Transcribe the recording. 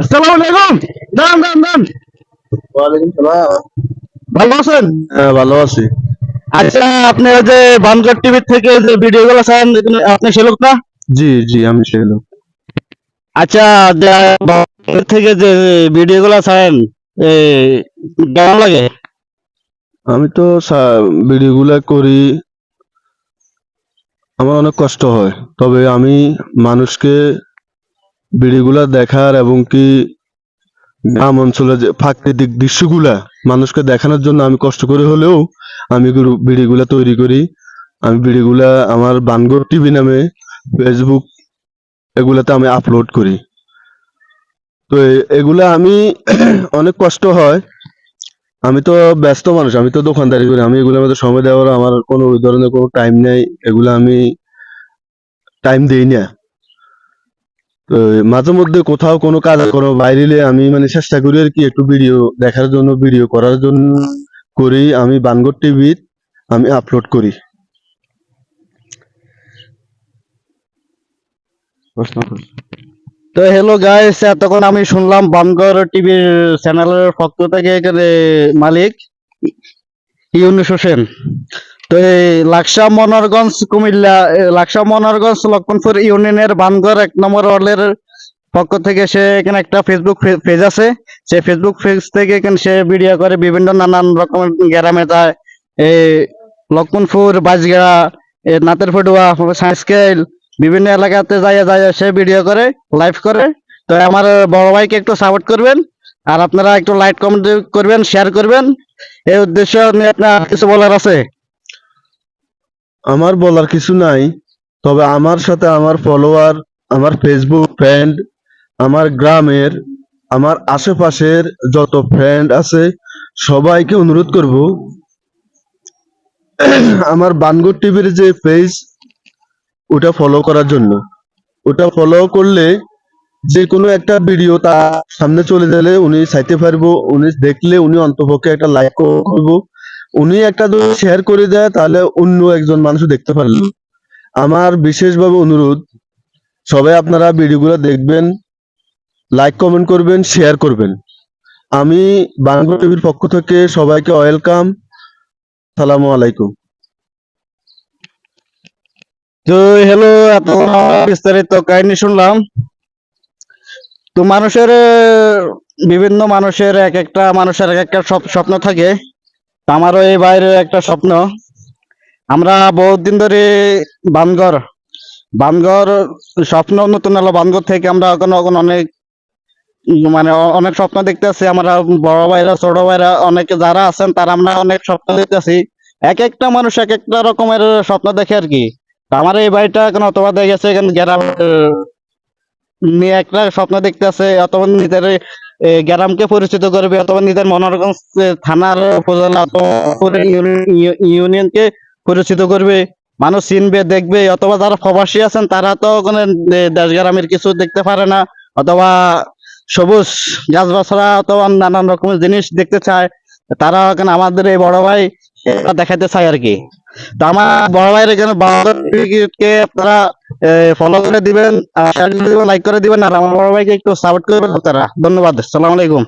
আসসালামু আলাইকুম। দান ওয়ালাইকুম সালাম। ভালো আছেন? হ্যাঁ ভালো আছি। আচ্ছা আপনি যে বানগর টিভি থেকে যে ভিডিও গুলো চান আপনি সে লোক না? জি জি আমি সেই লোক আচ্ছা থেকে যে ভিডিও গুলো চান কেমন লাগে? আমি তো ভিডিওগুলো করি। আমার অনেক কষ্ট হয়। তবে আমি মানুষকে ভিডিওগুলা দেখার এবং কি গ্রাম অঞ্চলে যে প্রাকৃতিক দৃশ্যগুলা মানুষকে দেখানোর জন্য আমি কষ্ট করে হলেও আমি ভিডিওগুলা তৈরি করি। আমি ভিডিওগুলা আমার বানগর টিভি নামে ফেসবুক এগুলাতে আমি আপলোড করি। তো এগুলা আমি অনেক কষ্ট হয়। আমি তো ব্যস্ত মানুষ, আমি তো দোকানদারি করি, আমি এগুলোর মধ্যে সময় দেওয়ার আমার কোনো ওই ধরনের কোনো টাইম নেই। এগুলো আমি টাইম দেই না। মাঝে মধ্যে কোথাও কোনো কাজ কোনো বাইরে আমি মানে চেষ্টা করি আর কি একটু ভিডিও দেখার জন্য ভিডিও করার জন্য করি আমি বানগর টিভি আমি আপলোড করি। তো হ্যালো গাইস এতক্ষণ আমি শুনলাম বানগর টিভির চ্যানেলের পক্ষ থেকে এখানে মালিক ইউনুস হোসেন। তো এই লাকসা মনোরগঞ্জ, কুমিল্লা লাকসা মনোরগঞ্জ, লক্ষণপুর ইউনিয়নের বানগর এক নম্বর ওয়ার্ডের পক্ষ থেকে সে এখানে একটা ফেসবুক পেজ আছে। সে ফেসবুক পেজ থেকে এখানে সে ভিডিও করে বিভিন্ন নানান রকমের গ্রামে যায়। এই লক্ষণপুর বাজগেড়া নাতের ফটুয়া সাইন্সকেল, বিভিন্ন এলাকাতে যাইয়া যাইয়া সে ভিডিও করে লাইভ করে। তো আমার বড় ভাইকে একটু সাপোর্ট করবেন, আর আপনারা একটু লাইক কমেন্ট করবেন শেয়ার করবেন। এই উদ্দেশ্য নিয়ে আপনার কিছু বলার আছে? আমার বলার কিছু নাই, তবে আমার সাথে আমার ফলোয়ার আমার ফেসবুক ফ্রেন্ড আমার গ্রামের, আমার আশেপাশের যত ফ্রেন্ড আছে, সবাইকে অনুরোধ করব, আমার বানগর টিভির যে পেজ ওটা ফলো করার জন্য। ওটা ফলো করলে যে কোনো একটা ভিডিও তার সামনে চলে গেলে উনি চাইতে পারব, উনি দেখলে উনি অন্তপক্ষে একটা লাইক করব। উনি একটা যদি শেয়ার করে দেয়, তাহলে অন্য একজন মানুষ দেখতে পারল আমার বিশেষভাবে অনুরোধ, সবাই আপনারা ভিডিওগুলো দেখবেন লাইক কমেন্ট করবেন শেয়ার করবেন। আমি বাংলা টিভির পক্ষ থেকে সবাইকে ওয়েলকাম সালামু আলাইকুম। তো হ্যালো এত বিস্তারিত কাহিনী শুনলাম। তো মানুষের, বিভিন্ন মানুষের এক একটা, মানুষের এক একটা স্বপ্ন থাকে। আমারও এই বাইরে একটা স্বপ্ন। আমরা বহুত দিন ধরে বানগর বানগর স্বপ্ন নতুন হলো বানগর থেকে আমরা এখন এখন অনেক মানে অনেক স্বপ্ন দেখতেছি আমরা বড় ভাইরা, ছোট ভাইরা, অনেকে যারা আছেন তারা আমরা অনেক স্বপ্ন দেখতেছি এক একটা মানুষ এক একটা রকমের স্বপ্ন দেখে আর কি। আমার এই বাড়িটা এখন অথবা দেখে গেছে, এখানে নিয়ে একটা স্বপ্ন দেখতেছে অথবা নিজের গ্রামকে পরিচিত করবে অথবা নিজের মনোরগঞ্জ থানার উপজেলা ইউনিয়নকে পরিচিত করবে। মানুষ চিনবে, দেখবে, অথবা যারা প্রবাসী আছেন তারা তো ওখানে দেশ গ্রামের কিছু দেখতে পারে না, অথবা সবুজ গাছগাছরা অথবা নানান রকমের জিনিস দেখতে চায় তারা ওখানে আমাদের এই বড় ভাই দেখাতে চায় আর কি। তো আমার বড় ভাইয়ের এখানে কে আপনারা ফলো করে দিবেন লাইক করে দিবেন, আর আমার বড় ভাইকে একটু সাপোর্ট করবেন আপনারা। ধন্যবাদ সালাম আলাইকুম।